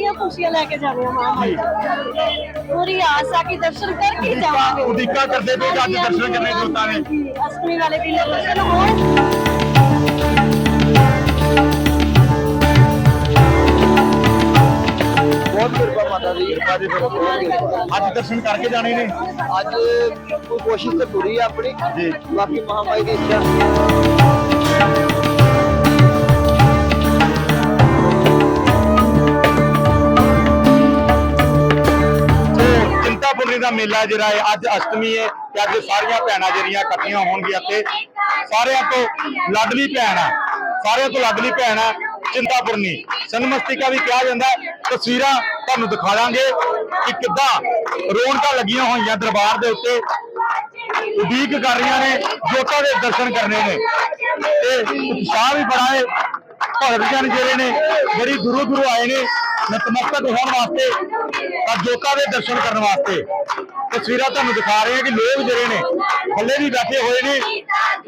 ਸਾਰੀਆਂ ਖੁਸ਼ੀਆਂ ਲੈ ਕੇ ਜਾਣੀਆਂ ਮਾਂ ਮਾਈ ਪੂਰੀ ਆਸ ਆ ਕਿ ਦਰਸ਼ਨ ਕਰਕੇ ਹੀ ਜਾਵਾਂਗੇ। ਉਡੀਕਾਂ ਕਰਦੇ ਪਏ ਕਿ ਅੱਜ ਦਰਸ਼ਨ ਕਰਨੇ ਜੋਤਾਂ ਨੇ। ਹਾਂਜੀ, ਅਸ਼ਟਮੀ ਵਾਲੇ ਦਿਨ ਦਰਸ਼ਨ ਹੋਣ। ਬਹੁਤ ਕਿਰਪਾ ਮਾਤਾ ਦੀ ਕਿਰਪਾ ਦੀ ਫਿਰ ਬਹੁਤ ਕਿਰਪਾ ਅੱਜ ਦਰਸ਼ਨ ਕਰਕੇ ਜਾਣੇ ਨੇ। ਅੱਜ ਕੋਈ ਕੋਸ਼ਿਸ਼ ਤੇ ਪੂਰੀ ਆ ਆਪਣੀ। ਜੀ ਬਾਕੀ ਮਹਾਮਾਈ ਦੀ ਇੱਛਾ। ਦਾ ਮੇਲਾ ਜਿਹੜਾ ਹੈ, ਅੱਜ ਅਸ਼ਟਮੀ ਹੈ ਤੇ ਅੱਜ ਸਾਰੀਆਂ ਭੈਣਾਂ ਜਿਹੜੀਆਂ ਇਕੱਠੀਆਂ ਹੋਣਗੀਆਂ ਤੇ ਸਾਰਿਆਂ ਤੋਂ ਲਾਡਲੀ ਭੈਣ ਆ। ਸਾਰਿਆਂ ਤੋਂ ਲਾਡਲੀ ਭੈਣ ਆ, ਚਿੰਤਾਪੁਰਨੀ। ਸਨਮਸਤਿਕਾ ਵੀ ਕਿਹਾ ਜਾਂਦਾ ਤਸਵੀਰਾਂ ਤੁਹਾਨੂੰ ਦਿਖਾ ਦਾਂਗੇ ਕਿ ਕਿੱਦਾਂ ਰੌਣਕਾਂ ਲੱਗੀਆਂ ਹੋਈਆਂ ਦਰਬਾਰ ਦੇ ਉੱਤੇ। ਉਡੀਕ ਕਰ ਰਹੀਆਂ ਨੇ, ਜੋਤਾਂ ਦੇ ਦਰਸ਼ਨ ਕਰਨੇ ਨੇ। ਤੇ ਉਤਸ਼ਾਹ ਵੀ ਬੜਾ ਹੈ। ਭਗਤ ਜਨ ਜਿਹੜੇ ਨੇ ਬੜੀ ਦੂਰੋਂ ਦੂਰੋਂ ਆਏ ਨੇ, ਨਤਮਸਤਕ ਹੋਣ ਵਾਸਤੇ ਜੋਤਾਂ ਦੇ ਦਰਸ਼ਨ ਕਰਨ ਵਾਸਤੇ। ਤਸਵੀਰਾਂ ਤੁਹਾਨੂੰ ਦਿਖਾ ਰਹੇ ਹਾਂ ਕਿ ਲੋਕ ਜਿਹੜੇ ਨੇ ਥੱਲੇ ਵੀ ਬੈਠੇ ਹੋਏ ਨੇ।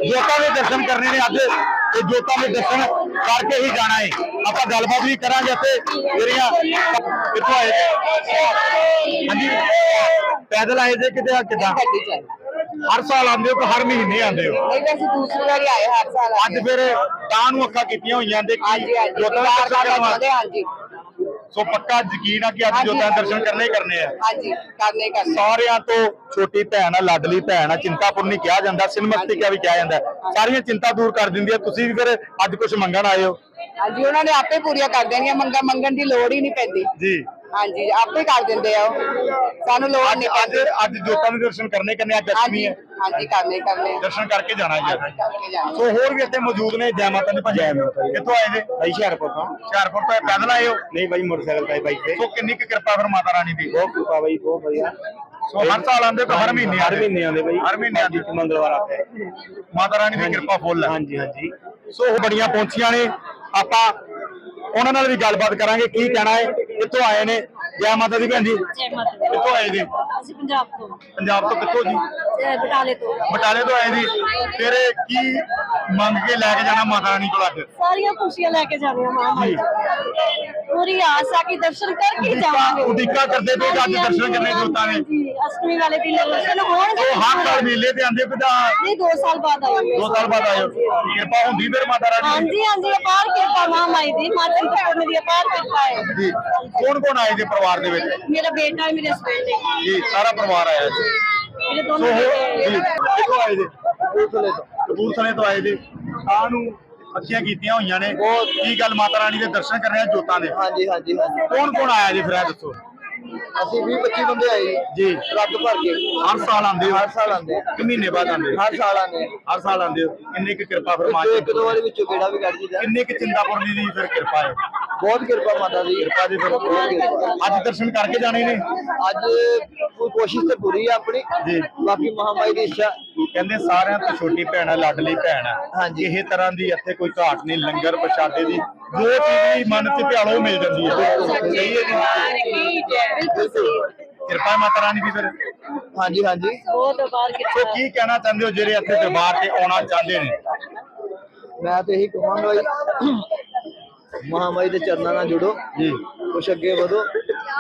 ਜੋਤਾਂ ਦੇ ਦਰਸ਼ਨ ਕਰਨੇ ਨੇ ਅੱਜ ਤੇ ਜੋਤਾਂ ਦੇ ਦਰਸ਼ਨ ਕਰਕੇ ਹੀ ਜਾਣਾ ਹੈ ਆਪਾਂ ਗੱਲਬਾਤ ਵੀ ਕਰਾਂਗੇ ਤੇ ਜਿਹੜੀਆਂ ਕਿੱਥੋਂ ਆਏ ਨੇ? ਹਾਂਜੀ। ਪੈਦਲ ਆਏ ਜੇ ਕਿਤੇ ਆ ਕਿੱਦਾਂ? ਹਰ ਸਾਲ ਆਉਂਦੇ ਹੋ ਕਿ ਹਰ ਮਹੀਨੇ ਆਉਂਦੇ ਹੋ? ਨਹੀਂ ਵੈਸੇ ਦੂਸਰੀ ਵਾਰੀ ਆਏ ਹਰ ਸਾਲ ਅੱਜ ਫਿਰ ਤਾਂ ਨੂੰ ਅੱਖਾਂ ਕੀਤੀਆਂ ਹੋਈਆਂ ਦੇ ਕਿ ਜੋਤਾਂ ਦੇ ਦਰਸ਼ਨ ਕਰਨ ਵਾਸਤੇ। ਹਾਂਜੀ। ਸੋ ਪੱਕਾ ਯਕੀਨ ਆ ਕਿ ਅੱਜ ਜੋਤਾਂ। ਦਰਸ਼ਨ ਕਰਨੇ ਹੀ ਕਰਨੇ ਆ। ਹਾਂਜੀ ਕਰਨੇ ਕਰਨੇ ਸਾਰਿਆਂ ਤੋਂ ਛੋਟੀ ਭੈਣ ਆ ਲਾਡਲੀ ਭੈਣ ਆ ਚਿੰਤਾਪੁਰਨੀ ਕਿਹਾ ਜਾਂਦਾ ਸਿਨਮਸਤਿਕਾ ਵੀ ਕਿਹਾ ਜਾਂਦਾ। ਸਾਰੀਆਂ ਚਿੰਤਾ ਦੂਰ ਕਰ ਦਿੰਦੀ ਆ ਤੁਸੀਂ ਵੀ ਫਿਰ ਅੱਜ ਕੁਝ ਮੰਗਣ ਆਏ ਹੋ। ਹਾਂਜੀ ਉਹਨਾਂ ਨੇ ਆਪੇ ਪੂਰੀਆਂ ਕਰ ਦੇਣੀਆਂ ਮੰਗਾ ਮੰਗਣ ਦੀ ਲੋੜ ਹੀ ਨਹੀਂ ਪੈਂਦੀ। ਜੀ। ਹਾਂਜੀ ਆਪੇ ਕਰ ਦਿੰਦੇ ਆ ਉਹ। ਸਾਨੂੰ ਲੋੜ ਨਹੀਂ ਅੱਜ ਪੈਂਦੀ। ਅੱਜ ਜੋਤਾਂ ਦੇ ਦਰਸ਼ਨ ਕਰਨੇ ਕਰਨੇ ਅੱਜ ਅਸ਼ਟਮੀ ਹਾਂਜੀ ਹੈ। ਹਾਂਜੀ ਕਰਨੇ ਕਰਨੇ। ਦਰਸ਼ਨ ਕਰਕੇ ਜਾਣਾ ਜੀ। ਅੱਜ। ਕਰਕੇ ਜਾਣਾ। ਸੋ ਹੋਰ ਵੀ ਇੱਥੇ ਮੌਜੂਦ ਨੇ ਜੈ ਮਾਤਾ ਦੀ ਭਜਨ ਕਿੱਥੋਂ ਆਏ ਜੇ ਭਾਈ ਹੁਸ਼ਿਆਰਪੁਰ ਤੋਂ। ਹੁਸ਼ਿਆਰਪੁਰ ਤੋਂ ਪੈਦਲ ਆਏ ਹੋ? ਨਹੀਂ ਭਾਈ ਮੋਟਰਸਾਈਕਲ ਤੇ ਬਾਈਕ ਤੇ। ਸੋ ਕਿੰਨੀ ਕੁ ਕਿਰਪਾ ਫਿਰ ਮਾਤਾ ਰਾਣੀ ਦੀ? ਬਹੁਤ ਕਿਰਪਾ ਬਾਈ ਬਹੁਤ ਵਧੀਆ। ਸੋ ਹਰ ਸਾਲ ਆਉਂਦੇ ਤਾਂ ਹਰ ਮਹੀਨੇ ਹਰ ਮਹੀਨੇ ਆਉਂਦੇ ਬਾਈ। ਹਰ ਮਹੀਨੇ ਆਉਂਦੇ। ਇੱਕ ਮੰਗਲਵਾਰ ਆਉਂਦੇ। ਮਾਤਾ ਰਾਣੀ ਦੀ ਕਿਰਪਾ ਫੁੱਲ ਹੈ। ਹਾਂਜੀ ਹਾਂਜੀ। ਸੋ ਉਹ ਬੜੀਆਂ ਪਹੁੰਚੀਆਂ ਨੇ। ਆਪਾਂ ਉਹਨਾਂ ਨਾਲ ਵੀ ਗੱਲਬਾਤ ਕਰਾਂਗੇ। ਕੀ ਕਹਿਣਾ ਹੈ? ਕਿੱਥੋਂ ਆਏ ਨੇ? ਜੈ ਮਾਤਾ ਦੀ ਭੈਣ ਜੀ। ਜੈ ਮਾਤਾ ਦੀ। ਕਿੱਥੋਂ ਆਏ ਜੀ? ਅਸੀਂ ਪੰਜਾਬ ਤੋਂ। ਪੰਜਾਬ ਤੋਂ ਕਿੱਥੋਂ ਜੀ? ਬਟਾਲੇ ਤੋਂ। ਬਟਾਲੇ ਤੋਂ ਆਏ ਜੀ। ਫਿਰ ਕੀ ਮੰਗ ਕੇ ਲੈ ਕੇ ਜਾਣਾ ਮਾਤਾ ਰਾਣੀ ਕੋਲ ਅੱਜ? ਸਾਰੀਆਂ ਖੁਸ਼ੀਆਂ ਲੈ ਕੇ ਜਾਣੀਆਂ ਮਾਂ ਮਾਈ ਪੂਰੀ ਆਸ ਆ ਕਿ ਦਰਸ਼ਨ ਕਰਕੇ ਜਾਵਾਂਗੇ। ਉਡੀਕਾਂ ਕਰਦੇ ਪਏ ਅੱਜ ਦਰਸ਼ਨ ਕਰਨੇ ਜੋਤਾਂ ਨੇ ਅਸ਼ਟਮੀ ਵਾਲੇ ਦਿਨ ਦਰਸ਼ਨ ਹੋਣਗੇ। ਉਹ ਹਰ ਸਾਲ ਮੇਲੇ ਤੇ ਆਉਂਦੇ ਪਿਤਾ ਨਹੀਂ 2 ਸਾਲ ਬਾਅਦ ਆਏ ਦੋ ਸਾਲ ਬਾਅਦ ਆਇਓ ਕਿਰਪਾ ਹੁੰਦੀ ਫਿਰ ਮਾਤਾ ਰਾਣੀ ਹਾਂਜੀ ਹਾਂਜੀ ਅਪਾਰ ਕਿਰਪਾ ਮਾਂ ਮਾਈ ਦੀ ਮਾਂ ਚੰਤਪੁਰਨੀ ਦੀ ਅਪਾਰ ਕਿਰਪਾ ਹੈ। ਜੀ ਕੌਣ ਕੌਣ ਆਏ ਜੀ ਪਰਿਵਾਰ ਦੇ ਵਿੱਚ? ਮੇਰਾ ਬੇਟਾ ਹੈ ਮੇਰੇ ਹਸਬੰਡ ਹੈ ਜੀ ਸਾਰਾ ਪਰਿਵਾਰ ਆਇਆ ਜੀ। ਮੇਰੇ ਦੋਨੋਂ ਬੇਟੇ ਆਏ ਜੀ? ਕਪੂਰਥਲੇ ਤੋਂ। ਕਪੂਰਥਲੇ ਤੋਂ ਆਏ ਜੀ। ਤਾਂ ਨੂੰ ਅੱਖੀਆਂ ਕੀਤੀਆਂ ਹੋਈਆਂ ਨੇ। ਕੀ ਗੱਲ ਮਾਤਾ ਰਾਣੀ ਦੇ ਦਰਸ਼ਨ ਕਰਨੇ ਆ ਜੋਤਾਂ ਦੇ? ਹਾਂਜੀ ਹਾਂਜੀ ਹਾਂਜੀ। ਕੌਣ ਕੌਣ ਆਇਆ ਜੀ ਫਿਰ ਇਹ ਦੱਸੋ? ਅਸੀਂ 20 25 ਬੰਦੇ ਆਏ ਜੀ। ਰੱਦ ਭਰ ਕੇ। ਹਰ ਸਾਲ ਆਉਂਦੇ ਹੋ? ਹਰ ਸਾਲ ਆਉਂਦੇ ਕਿ ਮਹੀਨੇ ਬਾਅਦ ਆਉਂਦੇ ਹੋ? ਹਰ ਸਾਲ ਆਉਂਦੇ ਹਰ ਸਾਲ ਆਉਂਦੇ ਹੋ। ਕਿੰਨੀ ਕੁ ਕਿਰਪਾ ਵਿੱਚੋਂ ਫਰਮਾਈ ਇੱਕ ਦੋ ਵਾਰੀ ਵਿੱਚੋਂ ਕਿਹੜਾ ਵੀ ਕੱਢ ਜੀਦਾ ਕਿੰਨੀ ਕੁ ਚਿੰਤਾਪੁਰਨੀ ਦੀ ਫਿਰ ਕਿਰਪਾ ਹੈ? ਬਹੁਤ ਕਿਰਪਾ ਮਾਤਾ ਦੀ। ਕਿਰਪਾ ਦੀ ਫਿਰ। ਬਹੁਤ ਕਿਰਪਾ। ਅੱਜ ਦਰਸ਼ਨ ਕਰਕੇ ਜਾਣੇ ਨੇ? ਅੱਜ ਕੋਈ ਕੋਸ਼ਿਸ਼ ਤੇ ਪੂਰੀ ਆ ਆਪਣੀ। ਜੀ। ਬਾਕੀ ਮਹਾਮਾਈ ਦੀ ਇੱਛਾ ਕਹਿੰਦੇ ਸਾਰਿਆਂ ਤੋਂ ਛੋਟੀ ਭੈਣ ਹੈ ਲਾਡਲੀ ਭੈਣ ਹੈ ਹਾਂਜੀ। ਇਹ ਤਰ੍ਹਾਂ ਦੀ ਇੱਥੇ ਕੋਈ ਘਾਟ ਨਹੀਂ ਲੰਗਰ ਪ੍ਰਸ਼ਾਦੇ ਦੀ ਜੋ ਚੀਜ਼ ਵੀ ਮਨ ਚ ਪਿਆਲੋ ਮਿਲ ਜਾਂਦੀ ਹੈ। ਸਹੀ ਹੈ ਜੀ। ਕਿਰਪਾ ਮਾਤਾ ਰਾਣੀ ਦੀ ਫਿਰ। ਹਾਂਜੀ ਹਾਂਜੀ। ਬਹੁਤ ਅਪਾਰ ਸੋ ਕੀ ਕਹਿਣਾ ਚਾਹੁੰਦੇ ਹੋ ਜਿਹੜੇ ਇੱਥੇ ਦਰਬਾਰ ਤੇ ਆਉਣਾ ਚਾਹੁੰਦੇ ਨੇ? ਮੈਂ ਤੇ ਇਹੀ ਕਹਾਂਗਾ ਜੀ ਮਹਾਮਾਈ ਦੇ ਚਰਨਾਂ ਨਾਲ ਜੁੜੋ। ਜੀ। ਕੁਛ ਅੱਗੇ ਵਧੋ।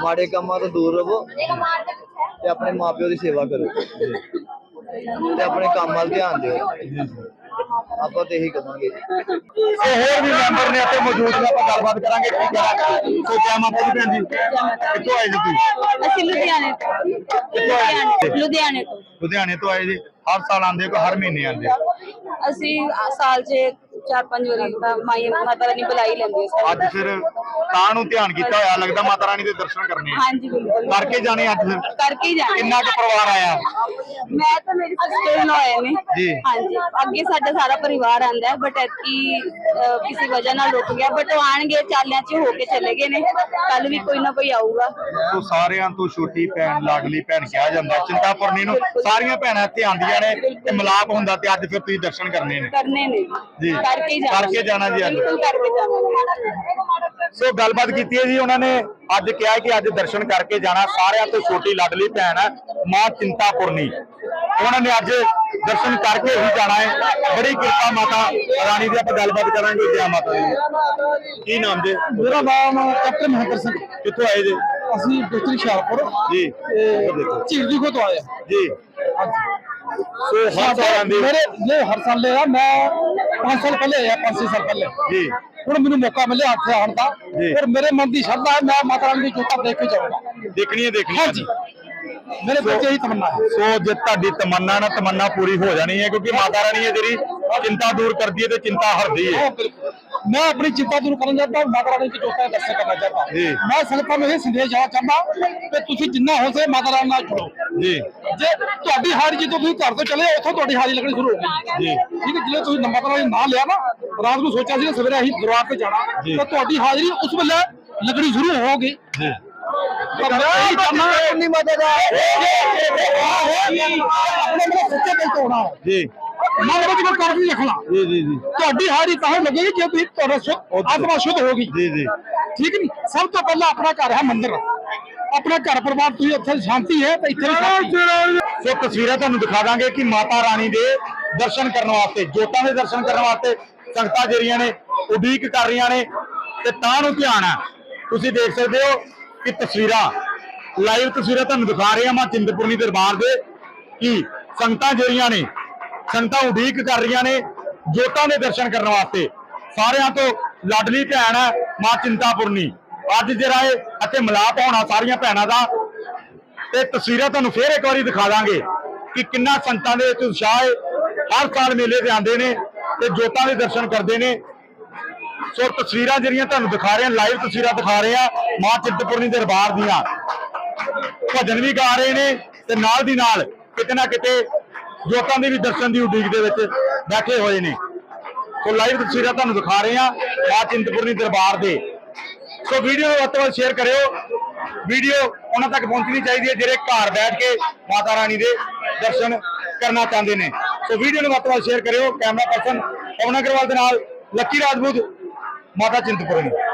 ਮਾੜੇ ਕੰਮਾਂ ਤੋਂ ਦੂਰ ਰਹੋ। ਤੇ ਆਪਣੇ ਮਾਪਿਓ ਦੀ ਸੇਵਾ ਕਰੋ। ਤੇ ਆਪਣੇ ਕੰਮ ਵੱਲ ਧਿਆਨ ਦਿਓ। ਆਪਾਂ ਤੇ ਇਹੀ ਕਹਾਂਗੇ ਜੀ ਸੋ ਹੋਰ ਵੀ ਮੈਂਬਰ ਨੇ ਇੱਥੇ ਮੌਜੂਦ ਨੇ ਆਪਾਂ ਗੱਲਬਾਤ ਕਰਾਂਗੇ ਕੀ ਕਹਿਣਾ ਸੋ ਜੈ ਮਾਤਾ ਦੀ ਭੈਣ ਜੀ? ਕਿੱਥੋਂ ਆਏ ਜੀ ਤੁਸੀਂ? ਅਸੀਂ ਲੁਧਿਆਣੇ ਤੋਂ। ਜੀ? ਲੁਧਿਆਣੇ ਤੋਂ। ਲੁਧਿਆਣੇ ਤੋਂ ਆਏ ਜੀ। ਹਰ ਸਾਲ ਆਉਂਦੇ ਕਿ ਹਰ ਮਹੀਨੇ ਆਉਂਦੇ? ਅਸੀਂ ਸਾਲ 'ਚ ਚਾਰ ਪੰਜ ਵਾਰੀ ਤਾਂ ਮਾਈ ਮਾਤਾ ਰਾਣੀ ਬੁਲਾਈ ਲੈਂਦੀ ਹੈ ਅੱਜ ਫਿਰ ਤਾਂ ਨੂੰ ਧਿਆਨ ਕੀਤਾ ਹੋਇਆ ਲੱਗਦਾ ਮਾਤਾ ਰਾਣੀ ਦੇ ਦਰਸ਼ਨ ਕਰਨੇ ਆ। ਹਾਂਜੀ ਬਿਲਕੁਲ। ਕਰਕੇ ਜਾਣੇ ਅੱਜ ਫਿਰ? ਕਰਕੇ ਹੀ ਜਾਣਾ। ਕਿੰਨਾ ਕੁ ਪਰਿਵਾਰ ਆਇਆ? ਮੈਂ ਤਾਂ ਮੇਰੀ ਸਿਸਟਰ ਨੂੰ ਆਏ ਨੇ। ਜੀ। ਹਾਂਜੀ। ਅੱਗੇ ਸਾਡਾ ਸਾਰਾ ਪਰਿਵਾਰ ਆਂਦਾ ਹੈ ਬਟ ਐਤਕੀ ਅਹ, ਕਿਸੇ ਵਜ੍ਹਾ ਨਾਲ ਰੁਕ ਗਿਆ। ਬਟ ਉਹ ਆਣਗੇ ਚਾਲਿਆਂ 'ਚ ਹੋ ਕੇ ਚਲੇ ਗਏ ਨੇ। ਕੱਲ ਵੀ ਕੋਈ ਨਾ ਕੋਈ ਆਊਗਾ। ਸੋ ਸਾਰਿਆਂ ਤੋਂ ਛੋਟੀ ਭੈਣ ਲਾਡਲੀ ਭੈਣ ਕਿਹਾ ਜਾਂਦਾ। ਚਿੰਤਾਪੁਰਨੀ ਨੂੰ ਸਾਰੀਆਂ ਭੈਣਾਂ ਇੱਥੇ ਆਉਂਦੀਆਂ ਨੇ ਤੇ ਮਿਲਾਪ ਹੁੰਦਾ ਤੇ ਅੱਜ ਫਿਰ ਤੁਸੀਂ ਦਰਸ਼ਨ ਕਰਨੇ ਨੇ। ਕਰਨੇ ਨੇ। ਜੀ। ਕਰਕੇ ਜਾਣਾ। ਕਰਕੇ ਜਾਣਾ ਜੀ ਅੱਜ। ਬਿਲਕੁਲ ਕਰਕੇ ਜਾਣਾ। ਸੋ ਗੱਲਬਾਤ ਕੀਤੀ ਹੈ ਜੀ ਉਹਨਾਂ ਨੇ। ਅੱਜ ਕਿਹਾ ਕਿ ਅੱਜ ਦਰਸ਼ਨ ਕਰਕੇ ਜਾਣਾ। ਸਾਰਿਆਂ ਤੋਂ ਛੋਟੀ ਲਾਡਲੀ ਭੈਣ ਹੈ ਮਾਂ ਚਿੰਤਾਪੁਰਨੀ। ਉਹਨਾਂ ਨੇ ਅੱਜ ਦਰਸ਼ਨ ਕਰਕੇ ਹੀ ਜਾਣਾ ਹੈ। ਬੜੀ ਕਿਰਪਾ ਮਾਤਾ ਰਾਣੀ ਦੀ। ਆਪਾਂ ਗੱਲਬਾਤ ਕਰਾਂਗੇ। ਜੈ ਮਾਤਾ ਦੀ। ਕੀ ਨਾਮ ਜੀ? ਮੇਰਾ ਨਾਮ ਕੈਪਟਨ ਮਹਿੰਦਰ ਸਿੰਘ। ਕਿੱਥੋਂ ਆਏ ਜੀ? ਅਸੀਂ ਡਿਸਟ੍ਰਿਕਟ ਹੁਸ਼ਿਆਰਪੁਰ ਜੀ। ਝੀਲ ਦੀ ਤੋਂ ਆਏ। ਜੀ। ਸੋ ਹਰ ਸਾਲ ਦੇ ਮੇਰੇ ਇਹ ਹਰ ਸਾਲ ਲਿਆ ਮੈਂ 5 ਸਾਲ ਪਹਿਲੇ ਆਇਆ 5 ਸਾਲ ਪਹਿਲੇ। ਜੀ। ਹੁਣ ਮੈਨੂੰ ਮੌਕਾ ਮਿਲਿਆ ਇੱਥੇ ਆਉਣ ਦਾ। ਔਰ ਮੇਰੇ ਮਨ ਦੀ ਸ਼ਰਧਾ ਹੈ ਮੈਂ ਮਾਤਾ ਰਾਣੀ ਦੀ ਜੋਤਾ ਦੇਖ ਕੇ ਜਾਊਂਗਾ। ਦੇਖਣੀ ਹੈ ਦੇਖਣੀ ਹੈ। ਹਾਂਜੀ। ਮੇਰੇ ਬੱਚੇ ਹੀ ਤਮੰਨਾ ਹੈ ਸੋ ਜੇ ਤੁਹਾਡੀ ਤਮੰਨਾ ਨਾ ਤਮੰਨਾ ਪੂਰੀ ਹੋ ਜਾਣੀ ਹੈ ਕਿਉਂਕਿ ਮਾਤਾ ਰਾਣੀ ਹੈ ਜਿਹੜੀ ਚਿੰਤਾ ਦੂਰ ਕਰਦੀ ਹੈ ਤੇ ਚਿੰਤਾ ਹਰਦੀ ਹੈ। ਮੈਂ ਆਪਣੀ ਚਿੰਤਾ ਦੂਰ ਕਰਨ ਜਾਂਦਾ ਹਾਂ ਮਾਤਾ ਰਾਣੀ ਦੀ ਜੋਤਾ ਦਰਸ਼ਨ ਕਰਨਾ ਚਾਹਤਾ ਜੀ। ਮੈਂ ਸੰਗਤਾਂ ਨੂੰ ਇਹ ਸੰਦੇਸ਼ ਦੇਣਾ ਚਾਹੁੰਦਾ ਕਿ ਤੁਸੀਂ ਜਿੰਨਾ ਹੋ ਸਕੇ ਮਾਤਾ ਰਾਣੀ ਨਾਲ ਜੁੜੋ ਜੀ ਜੇ ਤੁਹਾਡੀ ਹਾਜ਼ਰੀ ਜਦੋਂ ਤੁਸੀਂ ਘਰ ਤੋਂ ਚਲੇ ਉੱਥੋਂ ਤੁਹਾਡੀ ਹਾਜ਼ਰੀ ਲੱਗਣੀ ਸ਼ੁਰੂ ਹੋ ਗਈ ਜੀ। ਠੀਕ ਹੈ ਜਦੋਂ ਤੁਸੀਂ ਨੰਬਰ ਦਾ ਨਾਂ ਲਿਆ ਨਾ ਰਾਤ ਨੂੰ ਸੋਚਿਆ ਸੀ ਸਵੇਰੇ ਅਸੀਂ ਦਰਬਾਰ ਤੇ ਜਾਣਾ। ਤਾਂ ਤੁਹਾਡੀ ਹਾਜ਼ਰੀ ਉਸ ਵੇਲੇ ਲੱਗਣੀ ਸ਼ੁਰੂ ਹੋਗੀ ਜੀ ਤਾਂ ਮੈਂ ਇਹੀ ਚਾਹੁੰਦਾ ਉਨੀ ਮਦਦ ਆ। ਆਪਣੇ ਮੇਰੇ ਸੱਚੇ ਦਿਲ ਤੋਂ ਹੋਣਾ। ਜੀ। ਮਨ ਵਿੱਚ ਕੋਈ ਕਰ ਨਹੀਂ ਰੱਖਣਾ। ਜੀ ਜੀ ਜੀ। ਤੁਹਾਡੀ ਹਾਜ਼ਰੀ ਤਾਂ ਹੀ ਲੱਗੇਗੀ ਜੇ ਤੁਸੀਂ ਤੁਹਾਡਾ ਸ਼ੁੱਧ ਆਤਮਾ ਸ਼ੁੱਧ ਹੋਗੀ ਜੀ ਜੀ। ਠੀਕ ਨਹੀਂ? ਸਭ ਤੋਂ ਪਹਿਲਾਂ ਆਪਣਾ ਘਰ ਹੈ ਮੰਦਿਰ। ਆਪਣਾ ਘਰ ਪਰਿਵਾਰ ਤੁਸੀਂ ਉੱਥੇ ਸ਼ਾਂਤੀ ਹੈ ਤਾਂ ਇੱਥੇ ਵੀ ਸ਼ਾਂਤੀ। ਹੈ। ਸੋ ਤਸਵੀਰਾਂ ਤੁਹਾਨੂੰ ਦਿਖਾ ਦਾਂਗੇ ਕਿ ਮਾਤਾ ਰਾਣੀ ਦੇ ਦਰਸ਼ਨ ਕਰਨ ਵਾਸਤੇ ਜੋਤਾਂ ਦੇ ਦਰਸ਼ਨ ਕਰਨ ਵਾਸਤੇ ਸੰਗਤਾਂ ਜਿਹੜੀਆਂ ਨੇ ਉਡੀਕ ਕਰ ਰਹੀਆਂ ਨੇ ਤੇ ਤਾਂ ਨੂੰ ਧਿਆਨ ਹੈ ਤੁਸੀਂ ਦੇਖ ਸਕਦੇ ਹੋ ਕਿ ਤਸਵੀਰਾਂ, ਲਾਈਵ ਤਸਵੀਰਾਂ ਤੁਹਾਨੂੰ ਦਿਖਾ ਰਹੇ ਹਾਂ ਮਾਂ ਚਿੰਤਪੁਰਨੀ ਦਰਬਾਰ ਦੇ ਕਿ ਸੰਗਤਾਂ ਜਿਹੜੀਆਂ ਨੇ, ਸੰਗਤਾਂ ਉਡੀਕ ਕਰ ਰਹੀਆਂ ਨੇ ਜੋਤਾਂ ਦੇ ਦਰਸ਼ਨ ਕਰਨ ਵਾਸਤੇ। ਸਾਰਿਆਂ ਤੋਂ ਲਾਡਲੀ ਭੈਣ ਹੈ ਮਾਂ ਚਿੰਤਾਪੁਰਨੀ। ਅੱਜ ਜਿਹੜਾ ਹੈ ਅਤੇ ਮਿਲਾਪ ਹੋਣਾ ਸਾਰੀਆਂ ਭੈਣਾਂ ਦਾ, ਤੇ ਤਸਵੀਰਾਂ ਤੁਹਾਨੂੰ ਫੇਰ ਇੱਕ ਵਾਰੀ ਦਿਖਾ ਦਾਂਗੇ ਕਿ ਕਿੰਨਾ ਸੰਤਾਂ ਦੇ ਵਿੱਚ ਉਤਸ਼ਾਹ ਹੈ। ਹਰ ਸਾਲ ਮੇਲੇ ਤੇ ਆਉਂਦੇ ਨੇ ਤੇ ਜੋਤਾਂ ਦੇ ਦਰਸ਼ਨ ਕਰਦੇ ਨੇ। ਸੋ ਤਸਵੀਰਾਂ ਜਿਹੜੀਆਂ ਤੁਹਾਨੂੰ ਦਿਖਾ ਰਹੇ ਹਾਂ ਲਾਈਵ ਤਸਵੀਰਾਂ ਦਿਖਾ ਰਹੇ ਆ ਮਾਂ ਚਿੰਤਪੁਰਨੀ ਦਰਬਾਰ ਦੀਆਂ। ਭਜਨ ਵੀ ਗਾ ਰਹੇ ਨੇ ਤੇ ਨਾਲ ਦੀ ਨਾਲ ਕਿਤੇ ਨਾ ਕਿਤੇ ਜੋਤਾਂ ਦੇ ਵੀ ਦਰਸ਼ਨ ਦੀ ਉਡੀਕ ਦੇ ਵਿੱਚ ਬੈਠੇ ਹੋਏ ਨੇ। ਸੋ ਲਾਈਵ ਤਸਵੀਰਾਂ ਤੁਹਾਨੂੰ ਦਿਖਾ ਰਹੇ ਆ ਮਾਂ ਚਿੰਤਪੁਰਨੀ ਦਰਬਾਰ ਦੇ। ਸੋ ਵੀਡੀਓ ਨੂੰ ਵੱਧ ਤੋਂ ਵੱਧ ਸ਼ੇਅਰ ਕਰਿਓ। ਵੀਡੀਓ ਉਹਨਾਂ ਤੱਕ ਪਹੁੰਚਣੀ ਚਾਹੀਦੀ ਹੈ ਜਿਹੜੇ ਘਰ ਬੈਠ ਕੇ ਮਾਤਾ ਰਾਣੀ ਦੇ ਦਰਸ਼ਨ ਕਰਨਾ ਚਾਹੁੰਦੇ ਨੇ। ਸੋ ਵੀਡੀਓ ਨੂੰ ਵੱਧ ਤੋਂ ਵੱਧ ਸ਼ੇਅਰ ਕਰਿਓ। ਕੈਮਰਾ ਪਰਸਨ ਪਵਨ ਅਗਰਵਾਲ ਦੇ ਨਾਲ ਲੱਕੀ ਰਾਜਪੂਤ ਮਾਤਾ ਚਿੰਤਪੁਰਨੀ